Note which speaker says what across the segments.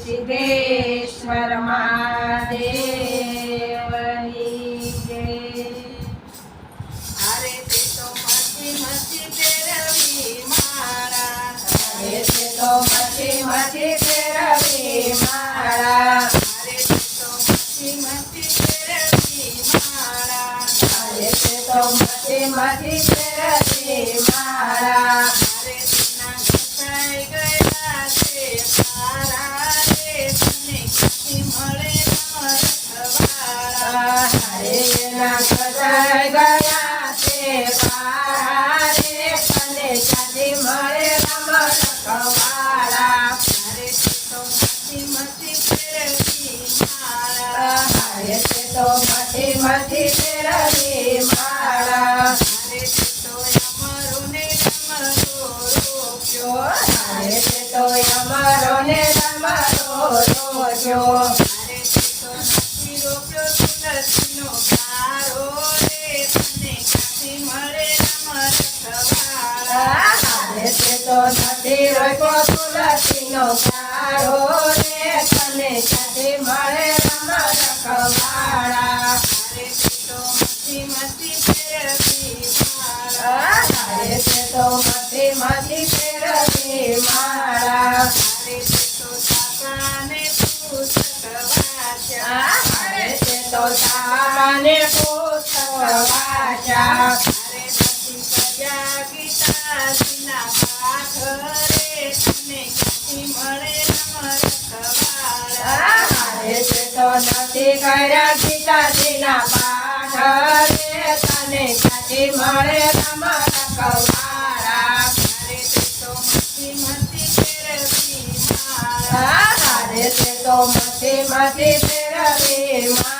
Speaker 1: સિદ્ધેશ્વર મહાદેવની જય
Speaker 2: અરે તે તો મસ્તી મસ્તી ફેરવી મારા
Speaker 1: અરે તે તો મથી મથી ફેરવી માળા
Speaker 2: અરે તે તો મસ્તી મસ્તી ફેરવી મારા
Speaker 1: અરે તે તો મથી મથી ફેરવી માળા
Speaker 2: તેના ઘસાઈ ગયા છે પારા રે મળે રમરખવાળા
Speaker 1: હરે ગજાઈ ગયા છે પારા રે તને મળે રમણ કવાળા
Speaker 2: અરે તો મસ્તી મસ્તી ફેરવી મારા
Speaker 1: હરે તો મથી મથી ફેરવી માળા
Speaker 2: રોક્યો
Speaker 1: હરે તે અમારો ને તમારો રોજો.
Speaker 2: અરે તે નથી રોપ્યો તુલસીનો કારો રે તને ક્યાંથી મળે
Speaker 1: તે નથી તુલસીનો કાળો રે તને ક્યાંથી
Speaker 2: તે તો
Speaker 1: સામાન્ય પુસ્તક વાંચ્યા
Speaker 2: અરે પછી સજા ગીતાજીના પાઠ રે તને ક્યાંથી મળે રમરખવાળા
Speaker 1: તે નથી કર્યા ગીતાજીના પાઠ રે તને ક્યાંથી મળે તમારા કવાળા
Speaker 2: અરે તે તો મસ્તી મસ્તી ફેરવી માળા
Speaker 1: હરે તે તો મથી મથી ફેરવી માળા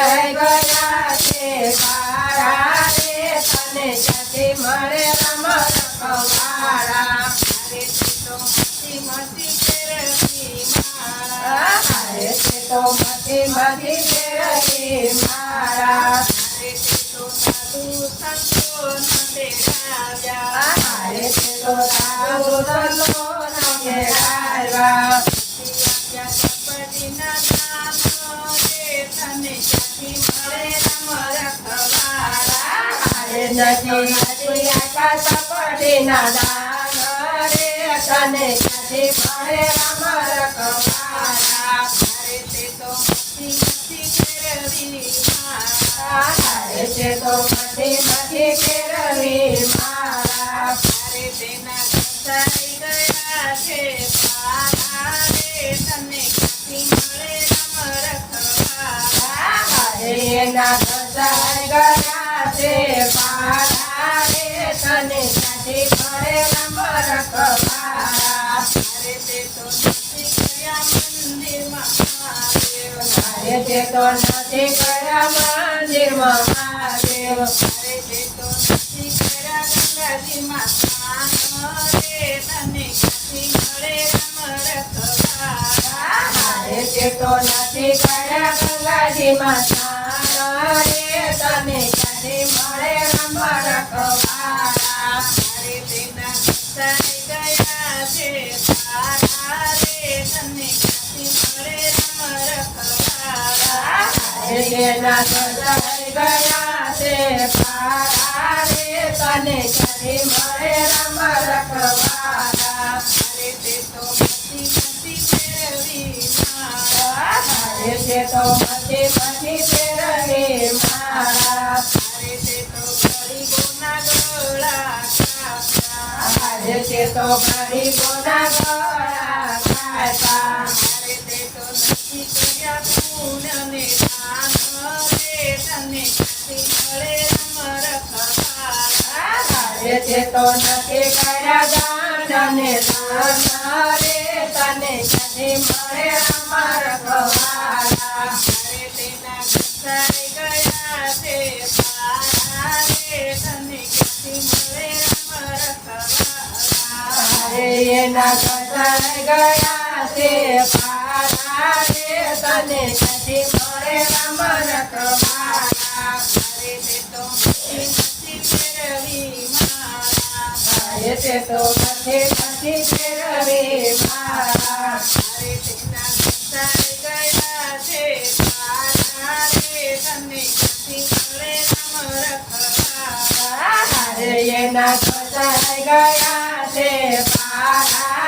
Speaker 2: ગયા છે પારા રે તને ક્યાંથી મળે
Speaker 1: અમર કવાળા
Speaker 2: અરે તે તો મસ્તી મસ્તી ફેરવી માળા
Speaker 1: હરે તે તો મથી મથી ફેરવી માળા
Speaker 2: અરે તે સાધુ સંતોનો તેડાવ્યા
Speaker 1: હરે તે તો સાધુ સંતો નમે આવ્યા
Speaker 2: આપ્યા કપટીના
Speaker 1: હરે નથી નથી આકાશ પડીના દાન રે તને ક્યાંથી મળે અમર કવાળા
Speaker 2: અરે તે તો મસ્તી મસ્તી ફેરવી માળા
Speaker 1: હરે તે તો મથી મથી ફેરવી માળા
Speaker 2: અરે તેના ઘસાઈ ગયા છે પારા રે તને ક્યાંથી મળે રમરખવાળા
Speaker 1: હરે એના ઘસાઈ ગયા છે
Speaker 2: તે તો નથી
Speaker 1: ગયા મંદિરમાં મહાદેવ
Speaker 2: અરે તે તો નથી કર્યા ગંગાજીમાં સ્નાન રે તને ક્યાંથી મળે રમરખવાળા
Speaker 1: હરે તે તો નથી ગયા ગંગાજીમાં સ્નાન રે તને ક્યાંથી મળે રમણ કવાળા
Speaker 2: અરે તેના ઘસાઈ ગયા છે
Speaker 1: नद गया से पारा रे तने करे
Speaker 2: हरे ते तो मती मती तेरी मारा
Speaker 1: हरे ते तो मती मती तेरे मारा
Speaker 2: हरे ते तो बड़ी गुना गोला
Speaker 1: हरे ते तो बड़ी गुना गोला
Speaker 2: हरे ते तो नक्की કર્યા પૂન
Speaker 1: તે તો નથી કર્યા દાન અને દાન રે તને ક્યાંથી મળે અમર કવાલા
Speaker 2: અરે તેના ઘસાઈ ગયા છે પારા રે તને ક્યાંથી મળે અમર કવાલા
Speaker 1: અરે એના કસાઈ ગયા છે પારા રે તને ક્યાંથી મળે અમર કવાલા
Speaker 2: અરે તે તો મારા
Speaker 1: એ તે નથી નથી ફેરવી મારા.
Speaker 2: ગયા છે પારા રે તને ક્યાંથી મળે
Speaker 1: કસાઈ ગયા છે પારા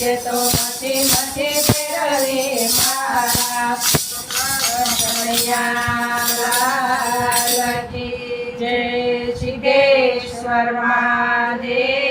Speaker 2: અરે તે તો નથી નથી ફેરવી મારા.
Speaker 1: જય સિદ્ધેશ્વર મહાદેવ